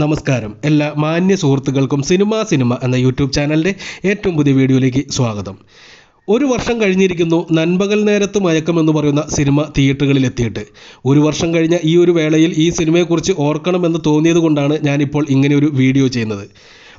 നമസ്കാരം. എല്ലാ മാന്യ സുഹൃത്തുക്കൾക്കും സിനിമ സിനിമ എന്ന യൂട്യൂബ് ചാനലിന്റെ ഏറ്റവും പുതിയ വീഡിയോയിലേക്ക് സ്വാഗതം. ഒരു വർഷം കഴിഞ്ഞിരിക്കുന്നു നൻപകൽ നേരത്ത് മയക്കമെന്ന് പറയുന്ന സിനിമ തിയേറ്ററുകളിൽ എത്തിയിട്ട്. ഒരു വർഷം കഴിഞ്ഞ ഈ ഒരു വേളയിൽ ഈ സിനിമയെക്കുറിച്ച് ഓർക്കണമെന്ന് തോന്നിയത് കൊണ്ടാണ് ഞാനിപ്പോൾ ഇങ്ങനെ ഒരു വീഡിയോ ചെയ്യുന്നത്.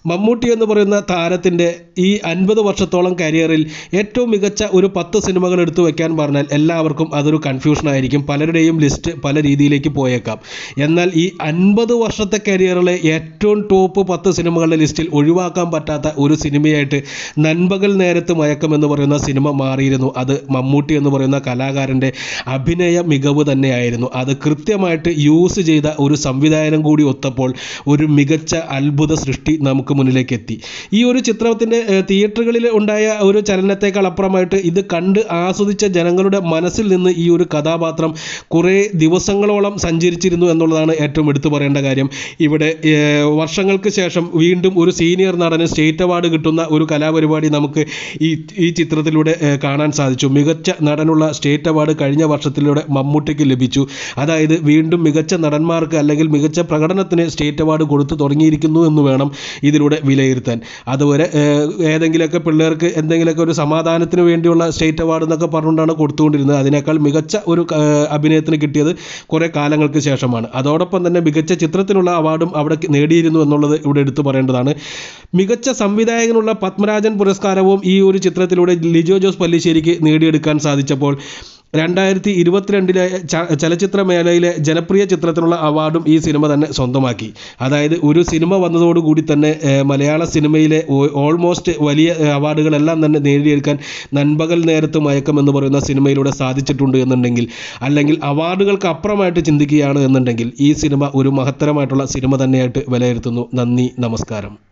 മമ്മൂട്ടി എന്ന് പറയുന്ന താരത്തിന്റെ ഈ അൻപത് വർഷത്തോളം കരിയറിൽ ഏറ്റവും മികച്ച ഒരു പത്ത് സിനിമകൾ എടുത്തു വെക്കാൻ പറഞ്ഞാൽ എല്ലാവർക്കും അതൊരു കൺഫ്യൂഷൻ ആയിരിക്കും. പലരുടെയും ലിസ്റ്റ് പല രീതിയിലേക്ക് പോയേക്കാം. എന്നാൽ ഈ അൻപത് വർഷത്തെ കരിയറിലെ ഏറ്റവും ടോപ്പ് പത്ത് സിനിമകളുടെ ലിസ്റ്റിൽ ഒഴിവാക്കാൻ പറ്റാത്ത ഒരു സിനിമയായിട്ട് നൻപകൽ നേരത്ത് മയക്കം എന്ന് പറയുന്ന സിനിമ മാറിയിരുന്നു. അത് മമ്മൂട്ടി എന്ന് പറയുന്ന കലാകാരന്റെ അഭിനയ മികവ് തന്നെയായിരുന്നു. അത് കൃത്യമായിട്ട് യൂസ് ചെയ്ത ഒരു സംവിധായകൻ കൂടി ഒത്തപ്പോൾ ഒരു മികച്ച അത്ഭുത സൃഷ്ടി നമുക്ക് മുന്നിലേക്ക് എത്തി. ഈ ഒരു ചിത്രത്തിന്റെ തിയേറ്ററുകളിൽ ഉണ്ടായ ഒരു ചലനത്തേക്കാൾ അപ്പുറമായിട്ട് ഇത് കണ്ട് ആസ്വദിച്ച ജനങ്ങളുടെ മനസ്സിൽ നിന്ന് ഈ ഒരു കഥാപാത്രം കുറേ ദിവസങ്ങളോളം സഞ്ചരിച്ചിരുന്നു എന്നുള്ളതാണ് ഏറ്റവും എടുത്തു പറയേണ്ട കാര്യം. ഇവിടെ വർഷങ്ങൾക്ക് ശേഷം വീണ്ടും ഒരു സീനിയർ നടന് സ്റ്റേറ്റ് അവാർഡ് കിട്ടുന്ന ഒരു കലാപരിപാടി നമുക്ക് ഈ ഈ ചിത്രത്തിലൂടെ കാണാൻ സാധിച്ചു. മികച്ച നടനുള്ള സ്റ്റേറ്റ് അവാർഡ് കഴിഞ്ഞ വർഷത്തിലൂടെ മമ്മൂട്ടിക്ക് ലഭിച്ചു. അതായത് വീണ്ടും മികച്ച നടന്മാർക്ക് അല്ലെങ്കിൽ മികച്ച പ്രകടനത്തിന് സ്റ്റേറ്റ് അവാർഡ് കൊടുത്തു തുടങ്ങിയിരിക്കുന്നു എന്ന് വേണം ഇതിലൂടെ വിലയിരുത്താൻ. അതുപോലെ ഏതെങ്കിലുമൊക്കെ പിള്ളേർക്ക് എന്തെങ്കിലുമൊക്കെ ഒരു സമാധാനത്തിന് വേണ്ടിയുള്ള സ്റ്റേറ്റ് അവാർഡ് എന്നൊക്കെ പറഞ്ഞുകൊണ്ടാണ് കൊടുത്തുകൊണ്ടിരുന്നത്. അതിനേക്കാൾ മികച്ച ഒരു അഭിനയത്തിന് കിട്ടിയത് കുറേ കാലങ്ങൾക്ക് ശേഷമാണ്. അതോടൊപ്പം തന്നെ മികച്ച ചിത്രത്തിനുള്ള അവാർഡും അവിടെ നേടിയിരുന്നു എന്നുള്ളത് ഇവിടെ എടുത്തു പറയേണ്ടതാണ്. മികച്ച സംവിധായകനുള്ള പത്മരാജൻ പുരസ്കാരവും ഈ ഒരു ചിത്രത്തിലൂടെ ലിജോ ജോസ് പല്ലിശ്ശേരിക്ക് നേടിയെടുക്കാൻ സാധിച്ചപ്പോൾ രണ്ടായിരത്തി ഇരുപത്തിരണ്ടിലെ ചലച്ചിത്ര മേളയിലെ ജനപ്രിയ ചിത്രത്തിനുള്ള അവാർഡും ഈ സിനിമ തന്നെ സ്വന്തമാക്കി. അതായത് ഒരു സിനിമ വന്നതോടുകൂടി തന്നെ മലയാള സിനിമയിലെ ഓൾമോസ്റ്റ് വലിയ അവാർഡുകളെല്ലാം തന്നെ നേടിയെടുക്കാൻ നൻപകൽ നേരത്ത് മയക്കം എന്ന് പറയുന്ന സിനിമയിലൂടെ സാധിച്ചിട്ടുണ്ട് എന്നുണ്ടെങ്കിൽ അല്ലെങ്കിൽ അവാർഡുകൾക്ക് അപ്പുറമായിട്ട് ചിന്തിക്കുകയാണ് എന്നുണ്ടെങ്കിൽ ഈ സിനിമ ഒരു മഹത്തരമായിട്ടുള്ള സിനിമ തന്നെയായിട്ട് വിലയിരുത്തുന്നു. നന്ദി നമസ്കാരം.